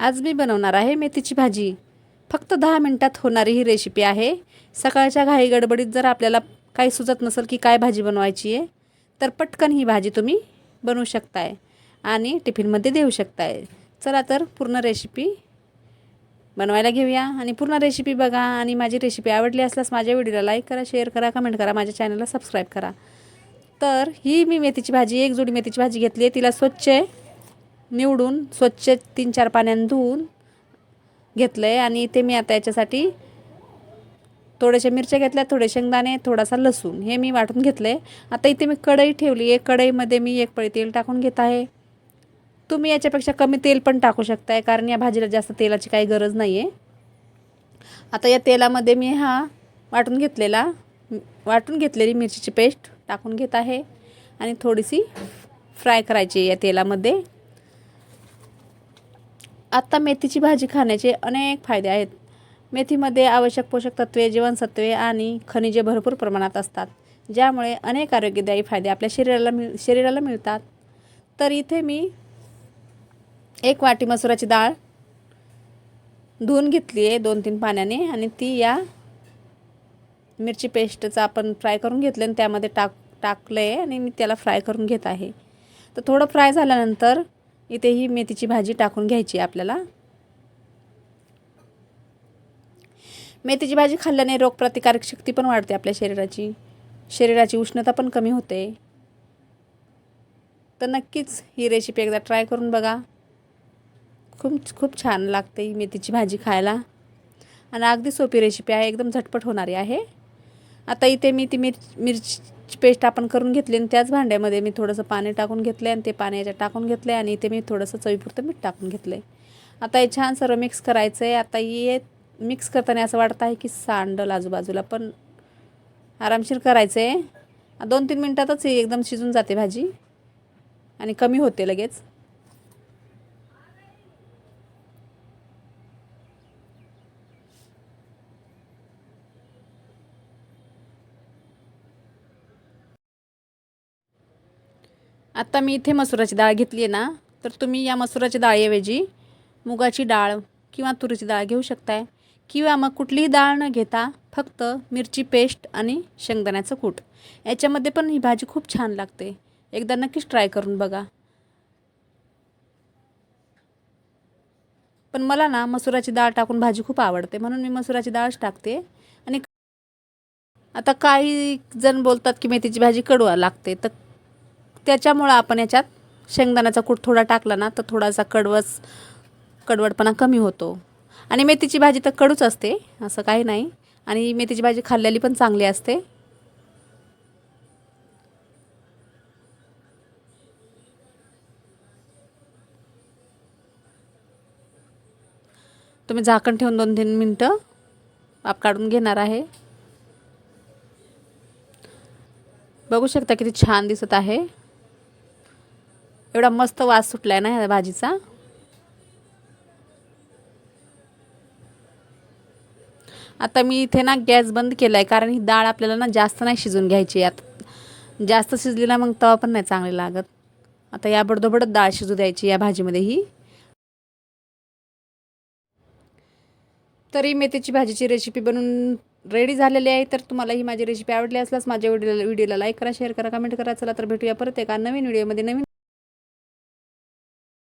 आज मी बनवणार आहे मेथीची भाजी. फक्त दहा मिनटात होणारी ही रेसिपी आहे. सकाळच्या घाई गडबडीत जर आपल्याला काही सुचत नसेल की काय भाजी बनवायची आहे तर पटकन ही भाजी तुम्ही बनवू शकताय आणि टिफिनमध्ये देऊ शकताय. चला तर पूर्ण रेसिपी बनवायला घेऊया आणि पूर्ण रेसिपी बघा आणि माझी रेसिपी आवडली असल्यास माझ्या व्हिडिओला लाईक करा शेअर करा कमेंट करा माझ्या चॅनलला सबस्क्राईब करा. तर ही मी मेथीची भाजी एक जोडी मेथीची भाजी घेतली आहे. तिला स्वच्छ निवडून स्वच्छ तीन चार पाण्याने धुवून घेतलं आहे आणि इथे मी आता याच्यासाठी थोड्याशा मिरच्या घेतल्या थोडे शेंगदाणे थोडासा लसूण हे मी वाटून घेतलं आहे आता इथे मी कढई ठेवली आहे. कढईमध्ये मी एक पळी तेल टाकून घेत आहे. तुम्ही याच्यापेक्षा कमी तेल पण टाकू शकताय कारण या भाजीला जास्त तेलाची काही गरज नाही आहे आता या तेलामध्ये मी हा वाटून घेतलेला वाटून घेतलेली मिरचीची पेस्ट टाकून घेत आहे. आणि थोडीशी फ्राय करायची या तेलामध्ये. आत्ता मेथीची भाजी खाण्याचे अनेक फायदे आहेत. मेथीमध्ये आवश्यक पोषक तत्वे जीवनसत्वे आणि खनिजे भरपूर प्रमाणात असतात ज्यामुळे अनेक आरोग्यदायी फायदे आपल्या शरीराला मिळ शरीराला मिळतात. तर इथे मी एक वाटी मसुराची डाळ धुवून घेतली आहे दोन तीन पाण्याने आणि ती या मिरची पेस्टचा आपण फ्राय करून घेतलं आणि त्यामध्ये टाक टाकलं आहे आणि मी त्याला फ्राय करून घेत आहे. तर थोडं फ्राय झाल्यानंतर इथे ही मेथीची भाजी टाकून घ्यायची आपल्याला. मेथीची भाजी खाल्ल्याने रोगप्रतिकारक शक्ती पण वाढते आपल्या शरीराची. शरीराची उष्णता पण कमी होते. तर नक्कीच ही रेसिपी एकदा ट्राय करून बघा. खूप खूप छान लागते ही मेथीची भाजी खायला. आणि अगदी सोपी रेसिपी आहे एकदम झटपट होणारी आहे. आता इथे मी ती मिर मिरची पेस्ट आपण करून घेतली आणि त्याच भांड्यामध्ये मी थोडंसं पाणी टाकून घेतलं आणि ते पाणी याच्यात टाकून घेतलं आणि इथे मी थोडंसं चवीपुरतं मीठ टाकून घेतलं आहे आता हे छान सर्व मिक्स करायचं आहे आता हे मिक्स करताना असं वाटतं आहे की सांडल आजूबाजूला पण आरामशीर करायचं आहे दोन तीन मिनटातच एकदम शिजून जाते भाजी. आणि कमी होते लगेच. आत्ता मी इथे मसुराची डाळ घेतली आहे ना तर तुम्ही या मसुराच्या डाळीऐवजी मुगाची डाळ किंवा तुरीची डाळ घेऊ शकताय. किंवा मग कुठलीही डाळ न घेता फक्त मिरची पेस्ट आणि शेंगदाण्याचं कूट. याच्यामध्ये पण ही भाजी खूप छान लागते. एकदा नक्कीच ट्राय करून बघा. पण मला ना मसुराची डाळ टाकून भाजी खूप आवडते म्हणून मी मसुराची डाळच टाकते. आणि आता काही जण बोलतात की मेथीची भाजी कडवा लागते तर त्याच्यामुळं आपण याच्यात शेंगदाण्याचा कूट थोडा टाकला ना तर थोडासा कडवस कडवटपणा कमी होतो. आणि मेथीची भाजी तर कडूच असते असं काही नाही. आणि मेथीची भाजी खाल्लेली पण चांगली असते. तुम्ही झाकण ठेवून दोन तीन मिनटं आप काढून घेणार आहे. बघू शकता किती छान दिसत आहे. एवढा मस्त वास सुटला आहे ना ह्या भाजीचा? आता मी इथे ना गॅस बंद केला आहे कारण ही डाळ आपल्याला ना जास्त नाही शिजून घ्यायची. यात जास्त शिजली ना मग तवा पण नाही चांगली लागत. आता या बडदोबडत डाळ शिजू द्यायची या भाजीमध्ये ही. तरी मेथीची भाजीची रेसिपी बनवून रेडी झालेली आहे. तर तुम्हाला ही माझी रेसिपी आवडली असल्यास माझ्या व्हिडिओला व्हिडिओला लाईक करा शेअर करा कमेंट करा. चला तर भेटूया परत एका नवीन व्हिडिओमध्ये नवीन